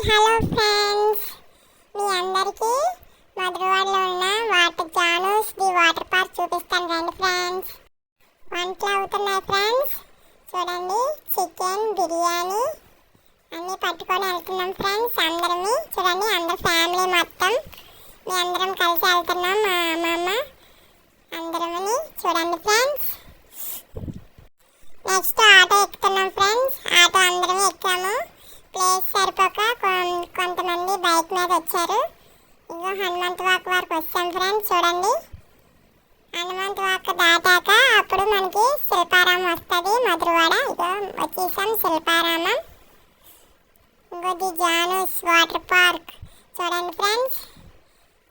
Hello friends మీ అందరికీ మధురవాడలో ఉన్న water Janus the water park చూపిస్తాను రండి ఫ్రెండ్స్ వంటలు అవుతున్నాయి ఫ్రెండ్స్ చూడండి చికెన్ బిర్యానీ అన్నీ పట్టుకొని వెళ్తున్నాం ఫ్రెండ్స్ అందరమే చూడండి అందరు ఫ్యామిలీ మొత్తం మీ అందరం కలిసి వెళ్తున్నాం మా అమ్మమ్మ అందరమని చూడండి ఫ్రెండ్స్ నెక్స్ట్ ఆటో ఎక్కుతున్నాం ఫ్రెండ్స్ ఆటో అందరం ఎక్కాము ప్లేస్ సరిపోక కొం- కొంతమంది బైక్ మీద వచ్చారు ఇగో హనుమంత్ వాక్ వరకు వచ్చాం ఫ్రెండ్స్ చూడండి హనుమంత్ వాక్ దాటాక అప్పుడు మనకి శిల్పారామం వస్తుంది మధురవాడ ఇగో వచ్చేసాం శిల్పారామం. ఇంకోటి జానూస్ వాటర్ పార్క్. చూడండి ఫ్రెండ్స్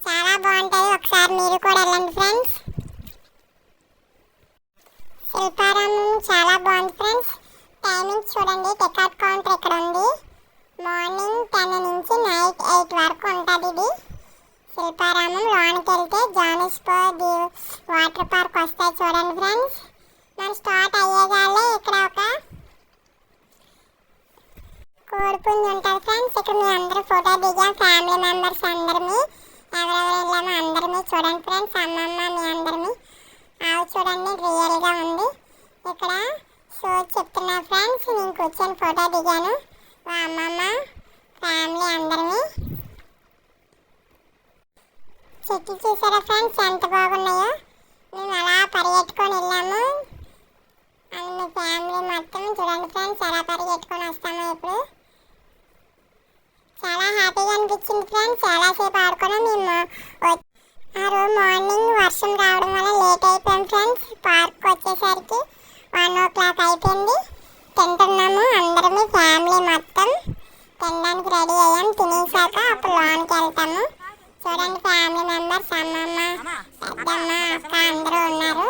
చాలా బాగుంటాయి ఒకసారి మీరు కూడా వెళ్ళండి ఫ్రెండ్స్. శిల్పారామం చాలా బాగుంది ఫ్రెండ్స్. టైమింగ్ చూడండి టికెట్ కౌంటర్ ఇక్కడ ఉంది. మార్నింగ్ టెన్ నుంచి నైట్ ఎయిట్ వరకు ఉంటుంది ఇది. శిల్పారామం లోనికి వెళ్తే జానస్పూర్ ది వాటర్ పార్క్ వస్తాయి చూడండి ఫ్రెండ్స్. మనం స్టార్ట్ అయ్యేగానే ఇక్కడ ఒక కోరుకుంది ఉంటారు ఫ్రెండ్స్. ఇక్కడ మీ అందరూ ఫోటో దిగాం ఫ్యామిలీ మెంబర్స్ అందరినీ ఎవరెవరు వెళ్ళామో అందరినీ చూడండి ఫ్రెండ్స్. అమ్మమ్మ మీ అందరినీ. ఆవు చూడండి రియల్గా ఉంది. ఇక్కడ షో చెప్తున్నా ఫ్రెండ్స్. నేను కూర్చొని ఫోటో దిగాను. మా అమ్మమ్మ ఫ్యామిలీ అందరినీ. చెట్లు చూసారా ఫ్రెండ్స్? ఎంత బాగున్నాయో. మేము అలా పరిగెట్టుకొని వెళ్ళాము. అది మీ ఫ్యామిలీ మొత్తం చూడండి ఫ్రెండ్స్ ఎలా పరిగెట్టుకొని వస్తామో ఇప్పుడు. అనిపించింది ఫ్రెండ్స్ చాలాసేపు ఆడుకున్నాం మేము ఆ రోజు మార్నింగ్ వర్షం రావడం వల్ల లేట్ అయిపోయాం ఫ్రెండ్స్ పార్క్ వచ్చేసరికి వన్ ఓ క్లాక్ అయిపోయింది. తింటున్నాము అందరము ఫ్యామిలీ మొత్తం. తినడానికి రెడీ అయ్యాం. తినేసాక అప్పుడు లోన్కి వెళ్తాము. చూడండి ఫ్యామిలీ మెంబర్స్ అమ్మమ్మ పెద్దమ్మ అక్క అందరూ ఉన్నారు.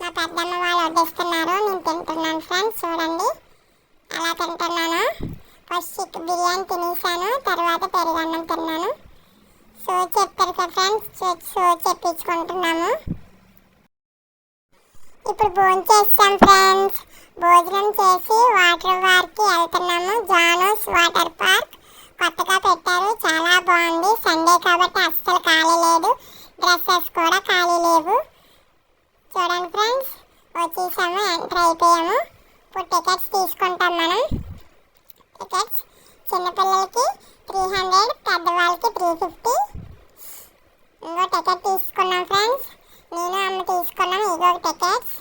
మా పెద్దమ్మ వాళ్ళు వడ్డిస్తారు నేను తింటున్నాను ఫ్రెండ్స్ చూడండి ఎలా తింటున్నాను ఫస్ట్ చిక్ బిర్యానీ తినేసాను తర్వాత పెరుగన్నం తిన్నాను. సో చెప్పారు కదా ఫ్రెండ్స్ సో చెప్పించుకుంటున్నాము. ఇప్పుడు భోజనం చేస్తాం ఫ్రెండ్స్. భోజనం చేసి వాటర్ వార్కి వెళ్తున్నాము. జానోస్ వాటర్ పార్క్ కొత్తగా పెట్టారు. చాలా బాగుంది. సండే కాబట్టి అస్సలు ఖాళీ లేదు. డ్రెస్సెస్ కూడా ఖాళీ లేవు చూడండి ఫ్రెండ్స్ వచ్చేసాము ఎంటర్ అయిపోయాము ఇప్పుడు టికెట్స్ తీసుకుంటాం మనం టికెట్స్ చిన్నపిల్లలకి త్రీ హండ్రెడ్ పెద్దవాళ్ళకి త్రీ ఫిఫ్టీ ఇంకో టికెట్ తీసుకున్నాం ఫ్రెండ్స్ నేను అమ్మ తీసుకున్నాం ఇగో టికెట్స్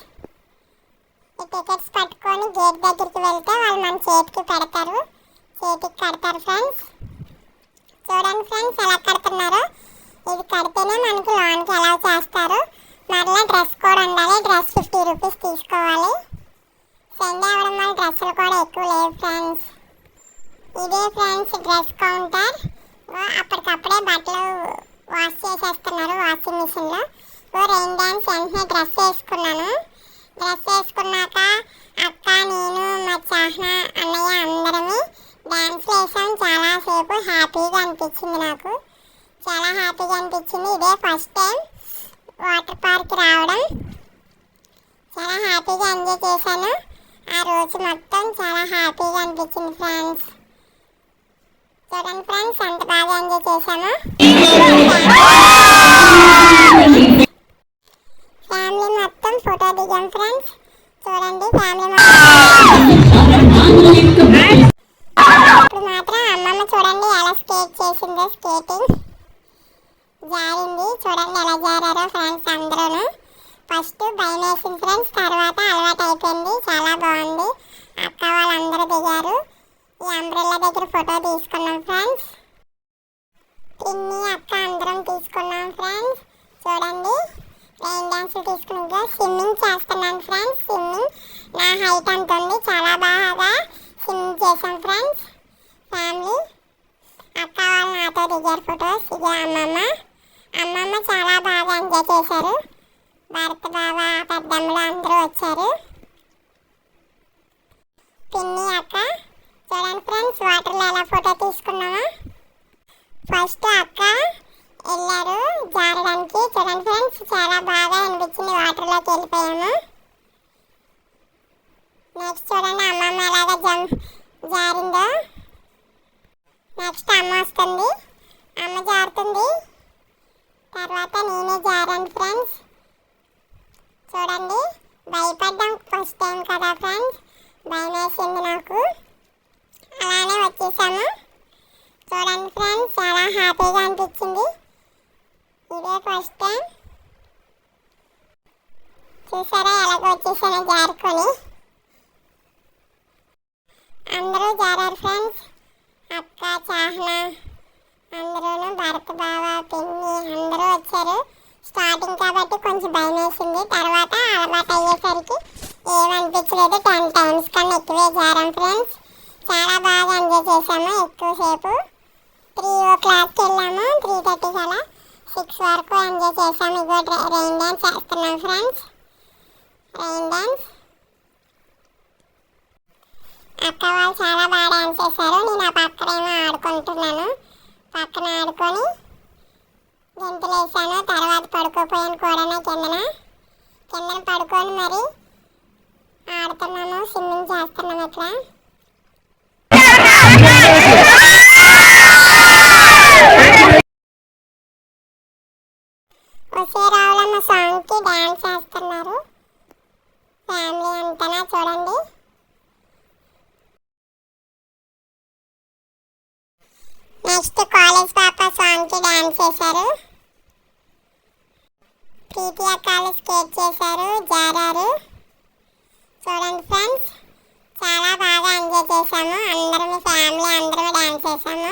ఈ టికెట్స్ పట్టుకొని గేట్ దగ్గరికి వెళ్తే వాళ్ళు మన చేతికి పెడతారు చేతికి కడతారు ఫ్రెండ్స్ చూడండి ఫ్రెండ్స్ ఎలా కడుతున్నారో ఇది కడితేనే మనకి లోన్కి ఎలా చేస్తారు మరలా డ్రెస్ కూడా ఉండాలి డ్రెస్ ఫిఫ్టీ రూపీస్ తీసుకోవాలి సండే అవడం వల్ల డ్రెస్సులు కూడా ఎక్కువ లేవు ఫ్రెండ్స్ ఇదే ఫ్రెండ్స్ డ్రెస్ కౌంటర్ అప్పటికప్పుడే బట్టలు వాష్ చేసేస్తున్నారు వాషింగ్ మిషన్లో ఓ రెయిన్ డ్యాన్స్ వెంటనే డ్రెస్ వేసుకున్నాను డ్రెస్ వేసుకున్నాక అక్క నేను మా చాహ్న అన్నయ్య అందరమే డ్యాన్స్ వేసాం. చాలాసేపు హ్యాపీగా అనిపించింది నాకు. చాలా హ్యాపీగా అనిపించింది. ఇదే ఫస్ట్ టైం వాటర్ పార్క్ రావడం. చాలా హ్యాపీగా ఎంజాయ్ చేశాను. ఆ రోజు మొత్తం చాలా హ్యాపీగా అనిపించింది ఫ్రెండ్స్ చూడండి ఫ్రెండ్స్ ఎంత బాగా ఎంజాయ్ చేశాము. ఫ్యామిలీ మొత్తం ఫోటో దిగాం ఫ్రెండ్స్ చూడండి ఫ్యామిలీ ఇప్పుడు మాత్రం అమ్మమ్మ చూడండి ఎలా స్కేట్ చేసిందో స్కేటింగ్ జారింది. చూడండి ఎలా జారారో ఫ్రెండ్స్ అందరూ ఫస్ట్ భయం వేసింది ఫ్రెండ్స్ తర్వాత అలవాటు అయిపోయింది. చాలా బాగుంది. అక్క వాళ్ళందరూ దిగారు. ఈ అంబ్రెల్లా దగ్గర ఫోటో తీసుకున్నాం ఫ్రెండ్స్. పిన్ని అక్క అందరం తీసుకున్నాం ఫ్రెండ్స్. చూడండి. రెయిన్ డ్యాన్స్ తీసుకున్నాక స్విమ్మింగ్ చేస్తున్నాను ఫ్రెండ్స్. స్విమ్మింగ్ నా హైట్ అంత ఉంది. చాలా బాగా స్విమ్మింగ్ చేశాం ఫ్రెండ్స్. ఫ్యామిలీ. అక్క వాళ్ళు నాతో దిగారు ఫొటోస్. ఇదే అమ్మమ్మ. అమ్మమ్మ చాలా బాగా ఎంజాయ్ చేశారు భరత్ బావ పెద్దమ్మలు అందరూ వచ్చారు పిన్ని అక్క చూడండి ఫ్రెండ్స్ వాటర్లో ఎలా ఫోటో తీసుకున్నామా ఫస్ట్ అక్క వెళ్ళారు జారడానికి చూడండి ఫ్రెండ్స్ చాలా బాగా అనిపించింది వాటర్లోకి వెళ్ళిపోయాము నెక్స్ట్ చూడండి అమ్మమ్మ ఎలాగ జం జారిందో? నెక్స్ట్ అమ్మ వస్తుంది. అమ్మ జారుతుంది. తర్వాత నేనే జారండి ఫ్రెండ్స్. చూడండి భయపడ్డాం ఫస్ట్ టైం కదా ఫ్రెండ్స్. భయం వేసింది నాకు. అలానే వచ్చేసాము. చూడండి ఫ్రెండ్స్ చాలా హ్యాపీగా అనిపించింది ఇదే ఫస్ట్ టైం చూసారా ఎలాగో వచ్చేసానో జారుకొని అందరూ జారారు ఫ్రెండ్స్ అక్క చాహ్న అందరూ భరత్ బావ పిన్ని అందరూ వచ్చారు స్టార్టింగ్ కాబట్టి కొంచెం భయం వేసింది తర్వాత అలవాటు అయ్యేసరికి ఏమనిపించలేదు. టెన్ టైమ్స్ కన్నా ఎక్కువే జారాం ఫ్రెండ్స్. చాలా బాగా ఎంజాయ్ చేసాము ఎక్కువసేపు. త్రీ ఓ క్లాక్కి వెళ్ళాము. త్రీ థర్టీకి అలా సిక్స్ వరకు ఎంజాయ్ చేసాము ఇగో రెయిన్ డ్యాన్స్ చేస్తున్నాం ఫ్రెండ్స్. రెయిన్ డ్యాన్స్ అక్క వాళ్ళు చాలా బాగా డ్యాన్స్ చేశారు. నేను ఆ పక్కనేమో ఆడుకుంటున్నాను. పక్కన ఆడుకొని గెంతులు వేసాను తర్వాత పడుకోపోయాను కూడా కిందన. కిందన పడుకొని మరి. ఆడుతున్నాము స్విమ్మింగ్ చేస్తున్నాము ఇక్కడ. వసే రావులమ్మ సాంగ్కి డ్యాన్స్ చేస్తున్నారు. ఫ్యామిలీ అంతనా చూడండి. నెక్స్ట్ కాలేజ్ పాప సాంగ్కి డాన్స్ చేశారు. ప్రీతి అక్కలు స్కేట్ చేశారు జారారు. చూడండి ఫ్రెండ్స్ చాలా బాగా ఎంజాయ్ చేశాము అందరం ఫ్యామిలీ అందరూ డాన్స్ చేశాము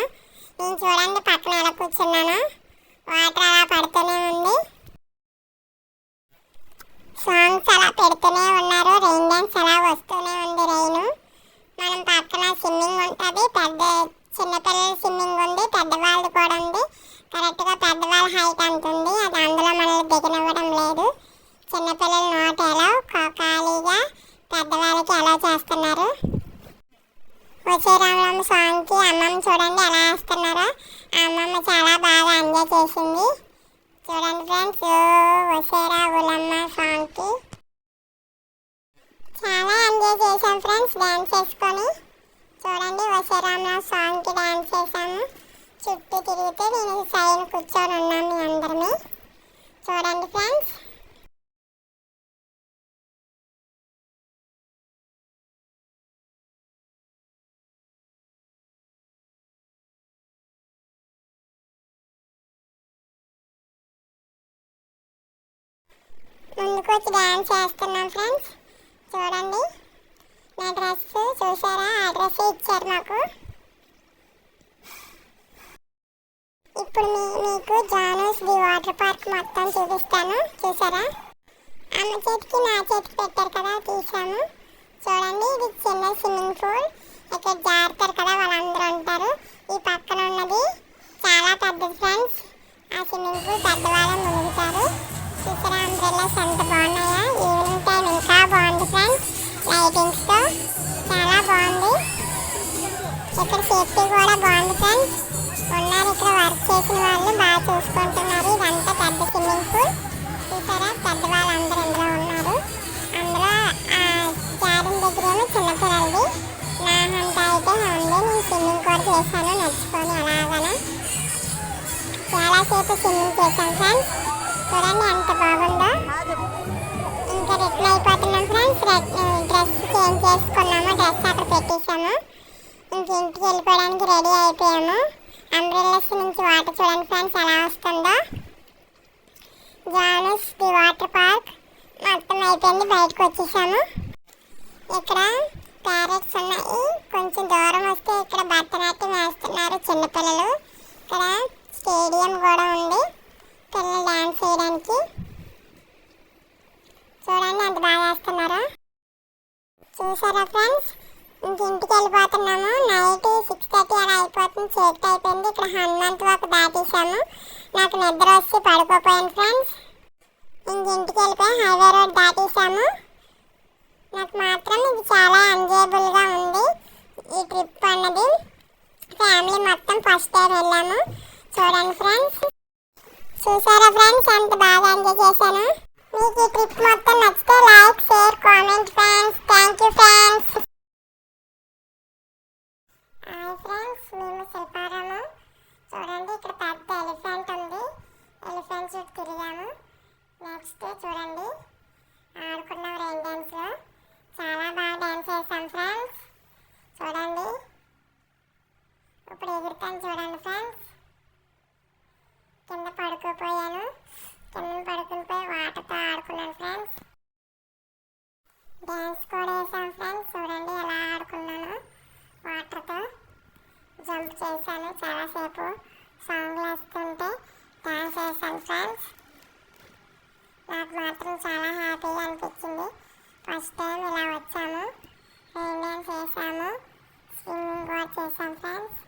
నేను చూడండి పక్కన అలా కూర్చున్నాను వాటర్ అలా పడుతూనే ఉంది సాంగ్స్ అలా పెడుతూనే ఉన్నారు రెయిన్ డాన్స్ అలా వస్తూనే ఉంది రెయిన్ మనం పక్కన స్విమ్మింగ్ ఉంటుంది పెద్ద చిన్నపిల్లల స్విమ్మింగ్ ఉంది పెద్దవాళ్ళు కూడా ఉంది కరెక్ట్గా పెద్దవాళ్ళ హైట్ అంత ఉంది అది అందులో మనల్ని దిగనివ్వడం లేదు చిన్నపిల్లలు నోట్ ఎలా ఖాళీగా పెద్దవాళ్ళకి ఎలా చేస్తున్నారు వచ్చే రామరామ సాంగ్కి అమ్మమ్మ చూడండి ఎలా వేస్తున్నారో అమ్మమ్మ చాలా బాగా ఎంజాయ్ చేసింది చూడండి ఫ్రెండ్స్ వసేరా ఉలమ్మ సాంగ్కి చాలా ఎంజాయ్ చేసాం ఫ్రెండ్స్ డ్యాన్స్ చేసుకొని. చూడండి వసరామ సాంగ్కి డ్యాన్స్ చేసాము చుట్టూ తిరిగితే నేను సైడ్ కూర్చొని ఉన్నాం మీ అందరమే చూడండి ఫ్రెండ్స్. ముందుకు వచ్చి డ్యాన్స్ చేస్తున్నాం ఫ్రెండ్స్. చూడండి. నా డ్రెస్ చూసారా? ఆ డ్రెస్ ఇచ్చారు మాకు. ఇప్పుడు మీ మీకు జానోస్ ది వాటర్ పార్క్ మొత్తం చూపిస్తాను. చూసారా? అమ్మ చేతికి నా చేతికి పెట్టారు కదా తీసాము. చూడండి ఇది చిన్న స్విమ్మింగ్ పూల్. ఇక్కడ జారుతారు కదా వాళ్ళందరూ ఉంటారు ఈ పక్కన ఉన్నది చాలా పెద్ద ఫ్రెండ్స్. ఆ స్విమ్మింగ్ పూల్ పెద్దవాళ్ళే మునుగుతారు చూసారా అంబ్రెల్లాస్ ఎంత బాగున్నాయి. లైటింగ్స్తో చాలా బాగుంది. ఇక్కడ సేఫ్టీ కూడా బాగుంది ఫ్రెండ్స్. ఉన్నారు ఇక్కడ వర్క్ చేసిన వాళ్ళు బాగా చూసుకుంటున్నారు. ఇదంతా పెద్ద స్విమ్మింగ్ పూల్. చూసారా? పెద్ద వాళ్ళందరూ ఇందులో ఉన్నారు. అందులో జారిన దగ్గరేమో చిన్నపిల్లలది నా హంట అయితే ఉంది. నేను స్విమ్మింగ్ కూడా చేశాను. నడుచుకొని అలాగనే చాలాసేపు స్విమ్మింగ్ చేశాను ఫ్రెండ్స్. చూడండి ఎంత బాగుందో. ఇంకా రిటర్న్ అయిపోతున్నాం ఫ్రెండ్స్. డ్రెస్ చేంజ్ చేసుకున్నాము డ్రెస్ అక్కడ పెట్టేశాము. ఇంక ఇంటికి వెళ్ళిపోవడానికి రెడీ అయిపోయాము. అంబ్రెల్లాస్ నుంచి వాటర్ చూడండి ఫ్రెండ్స్ ఎలా వస్తుందో. Janus the water park. మొత్తం అయిపోయింది బయటకు వచ్చేసాము. ఇక్కడ ప్యారెట్స్ ఉన్నాయి. కొంచెం దూరం వస్తే ఇక్కడ భరతనాట్యం వేస్తున్నారు చిన్నపిల్లలు. ఇక్కడ స్టేడియం కూడా ఉంది. పిల్లలు డ్యాన్స్ చేయడానికి. చూడండి ఎంత బాగా వేస్తున్నారో. చూసారా ఫ్రెండ్స్? ఇంక ఇంటికి వెళ్ళిపోతున్నాము. నైట్ సిక్స్ థర్టీ అలా అయిపోతుంది. చీకటి అయిపోయింది. ఇక్కడ హనుమంత్ వాక్ దాటేసాము నాకు నిద్ర వచ్చి పడుకోపోయాను ఫ్రెండ్స్. ఇంక ఇంటికి వెళ్ళిపోయి హైవే రోడ్ దాటేసాము నాకు మాత్రం ఇది చాలా ఎంజాయబుల్గా ఉంది. ఈ ట్రిప్ అన్నది. ఫ్యామిలీ మొత్తం ఫస్ట్ టైం వెళ్ళాము. చూడండి ఫ్రెండ్స్. చూసారా ఫ్రెండ్స్? ఎంత బాగా ఎంజాయ్ చేశాను. మీకు ఈ ట్రిప్ మొత్తం నచ్చితే like share comment friends thank you friends hi friends మేము శిల్పారాము ఎగురుతాను చూడండి ఫ్రెండ్స్ కింద పడుకోపోయాను కింద పడుకుని పోయి వాటర్తో ఆడుకున్నాను ఫ్రెండ్స్ డ్యాన్స్ కూడా వేసాను ఫ్రెండ్స్ చూడండి ఎలా ఆడుకున్నాను వాటర్తో జంప్ చేశాను చాలాసేపు సాంగ్లు వేస్తుంటే డ్యాన్స్ వేసాను ఫ్రెండ్స్ నాకు మాత్రం చాలా హ్యాపీగా అనిపించింది ఫస్ట్ టైం ఇలా వచ్చాము రెయిన్ డ్యాన్స్ వేసాము స్విమ్మింగ్ కూడా చేసాం ఫ్రెండ్స్